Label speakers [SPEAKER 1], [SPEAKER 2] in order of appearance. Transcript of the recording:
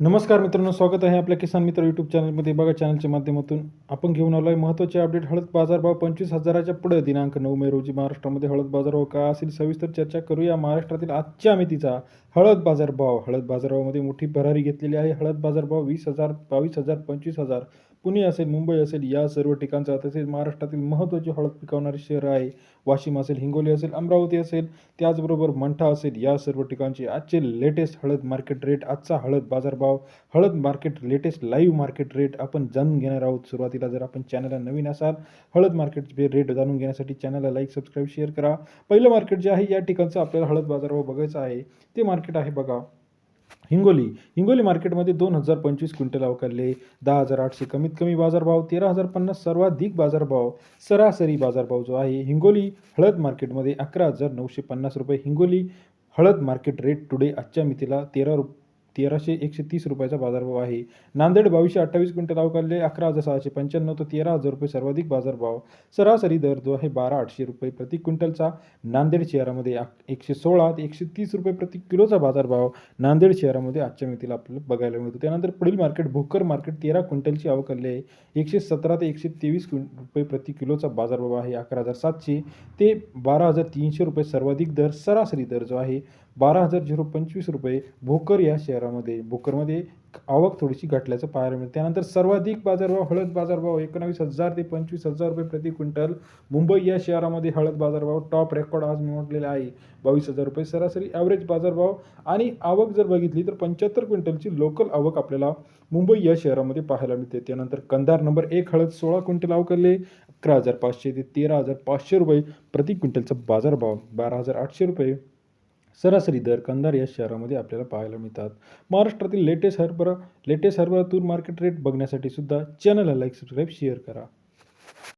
[SPEAKER 1] नमस्कार मित्रांनो स्वागत आहे आपल्या किसान मित्र यूट्यूब चॅनलमध्ये बघा चॅनलच्या माध्यमातून आपण घेऊन आलो आहे महत्त्वाचे अपडेट हळद बाजारभाव पंचवीस हजाराच्या पुढे. दिनांक नऊ मे रोजी महाराष्ट्रामध्ये हळद बाजारभाव काय असेल सविस्तर चर्चा करूया. महाराष्ट्रातील आजच्या मितीचा हळद बाजारभाव हळद बाजारभावामध्ये मोठी भरारी घेतलेली आहे. हळद बाजारभाव वीस हजार बावीस हजार पंचवीस हजार. पुणे असेल मुंबई असेल या सर्व ठिकाणचा तसेच महाराष्ट्रातील महत्त्वाची हळद पिकवणारे शहर आहे. वाशिम असेल हिंगोली असेल अमरावती असेल त्याचबरोबर मंठा असेल या सर्व ठिकाणचे आजचे लेटेस्ट हळद मार्केट रेट आजचा हळद बाजारभाव हळद market latest live market rate आपण जाणून घेणार आहोत. सुरुवातीला जर आपण चॅनलला नवीन असाल हळद मार्केटचे रेट जाणून घेण्यासाठी चॅनलला लाईक सबस्क्राईब शेअर करा. पहिलं मार्केट जे आहे या ठिकाणचं आपल्याला हळद बाजारभाव बघायचा आहे. ते मार्केट आहे बघा हिंगोली. हिंगोली मार्केटमध्ये दोन हजार पंचवीस क्विंटल अवकारले दहा हजार आठशे कमीत कमी बाजारभाव तेरा हजार पन्नास सर्वाधिक बाजारभाव सरासरी बाजारभाव जो आहे हिंगोली हळद मार्केटमध्ये अकरा हजार नऊशे पन्नास रुपये हिंगोली हळद मार्केट रेट टुडे आजच्या मितीला तेरा रु तेराशे एकशे तीस रुपयाचा बाजारभाव आहे. नांदेड बावीसशे अठ्ठावीस क्विंटल अवकारले अकरा हजार सहाशे पंच्याण्णव तर तेरा हजार रुपये सर्वाधिक बाजारभाव. सरासरी दर जो आहे बारा आठशे रुपये प्रति क्विंटलचा. नांदेड शहरामध्ये एकशे सोळा ते एकशे तीस रुपये प्रति किलोचा बाजारभाव नांदेड शहरामध्ये आजच्या मितीला आपल्याला बघायला मिळतो. त्यानंतर पुढील मार्केट भोकर मार्केट तेरा क्विंटलची आवक आहे. एकशे सतरा ते एकशे तेवीस रुपये प्रति किलोचा बाजारभाव आहे. अकरा हजार सातशे ते बारा हजार तीनशे रुपये सर्वाधिक दर सरासरी दर जो आहे बारा हजार झिरो पंचवीस रुपये भोकर या बाजारामध्ये भोकरमध्ये आवक थोडीशी घटल्याचं पाहायला मिळतं. त्यानंतर सर्वाधिक बाजारभाव हळद बाजारभाव एकोणावीस हजार ते पंचवीस हजार रुपये प्रति क्विंटल. मुंबई या शहरामध्ये हळद बाजारभाव टॉप रेकॉर्ड आज नोंदलेला आहे. बावीस हजार रुपये सरासरी ॲव्हरेज बाजारभाव आणि आवक जर बघितली तर पंच्याहत्तर क्विंटलची लोकल आवक आपल्याला मुंबई या शहरामध्ये पाहायला मिळते. त्यानंतर कंधार नंबर एक हळद सोळा क्विंटल अवकरले अकरा हजार पाचशे ते तेरा हजार पाचशे रुपये प्रति क्विंटलचा बाजारभाव बारा हजार आठशे रुपये सरासरी दर कंधार या शहरामध्ये आपल्याला पाहायला मिळतात. महाराष्ट्रातील लेटेस्ट हरभरा लेटेस्ट हरभरा तूर मार्केट रेट बघण्यासाठी सुद्धा चॅनलला लाईक सबस्क्राईब शेअर करा.